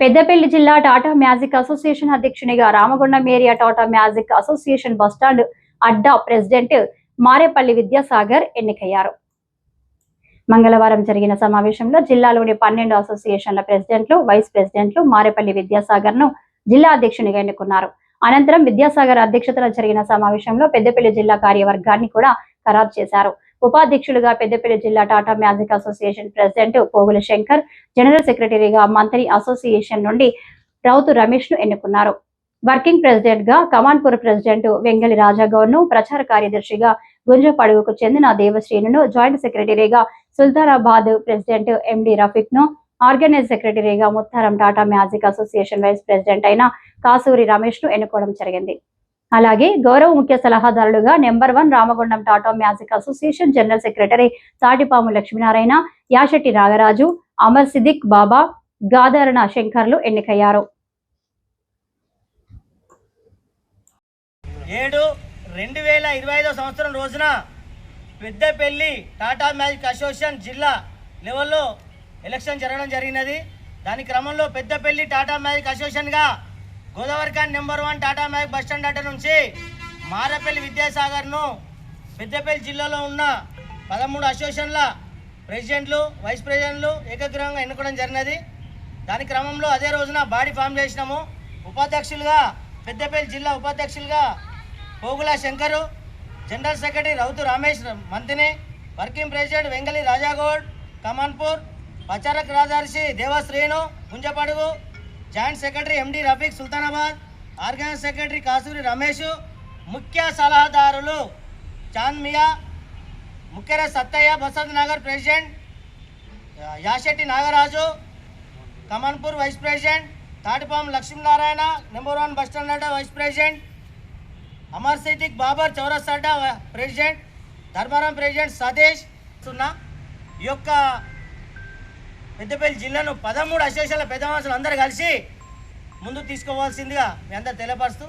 పెద్దపల్లి జిల్లా Tata magic association అధ్యక్షునిగా Ramagundam area Tata magic association bus stand అడ్డా president Marepalli Vidyasagar ఎన్నికయ్యారు. మంగళవారం జరిగిన సమావేశంలో జిల్లాలోని పన్నెండు అసోసియేషన్ల ప్రెసిడెంట్లు వైస్ ప్రెసిడెంట్లు మారేపల్లి విద్యాసాగర్ను జిల్లా అధ్యక్షునిగా ఎన్నుకున్నారు. అనంతరం విద్యాసాగర్ అధ్యక్షతన జరిగిన సమావేశంలో పెద్దపల్లి జిల్లా కార్యవర్గాన్ని కూడా ఖరారు చేశారు. ఉపాధ్యక్షులుగా పెద్దపల్లి జిల్లా Tata magic association president Pogula Shankar general సెక్రటరీగా మంత్రి అసోసియేషన్ నుండి రౌతు రమేష్ను ఎన్నుకున్నారు. వర్కింగ్ ప్రెసిడెంట్గా కమాన్పూర్ ప్రెసిడెంట్ వెంగళి రాజాగౌడ్ను ప్రచార కార్యదర్శిగా గుంజపడుగుకు చెందిన దేవశ్రీను జాయింట్ సెక్రటరీగా సుల్తానాబాద్ ప్రెసిడెంట్ ఎండి రఫీక్ను ఆర్గనైజ్ సెక్రటరీగా Mutharam Tata magic association vice president అయిన కాసూరి రమేష్ను ఎన్నుకోవడం జరిగింది. అలాగే గౌరవ ముఖ్య సలహాదారులుగా number one Ramagundam Tata magic association general secretary Satipamu Lakshminarayana Yashetti Nagaraju Amar Siddiq Baba Gadarana శంకర్లు ఎన్నికయ్యారు. ఏడు రెండు వేల ఇరవై ఐదో సంవత్సరం రోజున పెద్దపల్లి టాటా మ్యాజిక్ అసోసియేషన్ జిల్లా లెవెల్లో ఎలక్షన్ జరగడం జరిగినది. దాని క్రమంలో Peddapalli Tata magic అసోసియేషన్గా Godavari Khan number one Tata magic bus stand అడ్డ నుంచి మారపల్లి విద్యాసాగర్ను పెద్దపల్లి జిల్లాలో ఉన్న పదమూడు అసోసియేషన్ల ప్రెసిడెంట్లు వైస్ ప్రెసిడెంట్లు ఏకగ్రహంగా ఎన్నుకోవడం జరిగినది. దాని క్రమంలో అదే రోజున బాడీ ఫామ్ చేసినాము. ఉపాధ్యక్షులుగా పెద్దపల్లి జిల్లా ఉపాధ్యక్షులుగా పోగుల శంకరు జనరల్ సెక్రటరీ రౌతు రమేష్ మంతిని వర్కింగ్ ప్రెసిడెంట్ వెంగళి రాజాగౌడ్ కమాన్పూర్ పచారక్ కార్యదర్శి Devasreenu Gunjapadugu joint secretary MD Rafiq Sultanabad organise secretary Kasuri Ramesh ముఖ్య సలహాదారులు Chandmiya ముఖ్యర Sattaiah Basanth Nagar president Yashetti Nagaraju Kamanpur vice president Tatipam Lakshminarayana number one bus stand అడ్డా vice president Amar Siddiq Babar చౌరస్ అడ్డా president Dharmaram president Satish సున్నా ఈ యొక్క పెద్దపల్లి జిల్లాను పదమూడు అసోసియేషన్ల పెద్ద మనుషులు అందరూ కలిసి ముందు తీసుకోవాల్సిందిగా మీ అందరు తెలియపరుస్తూ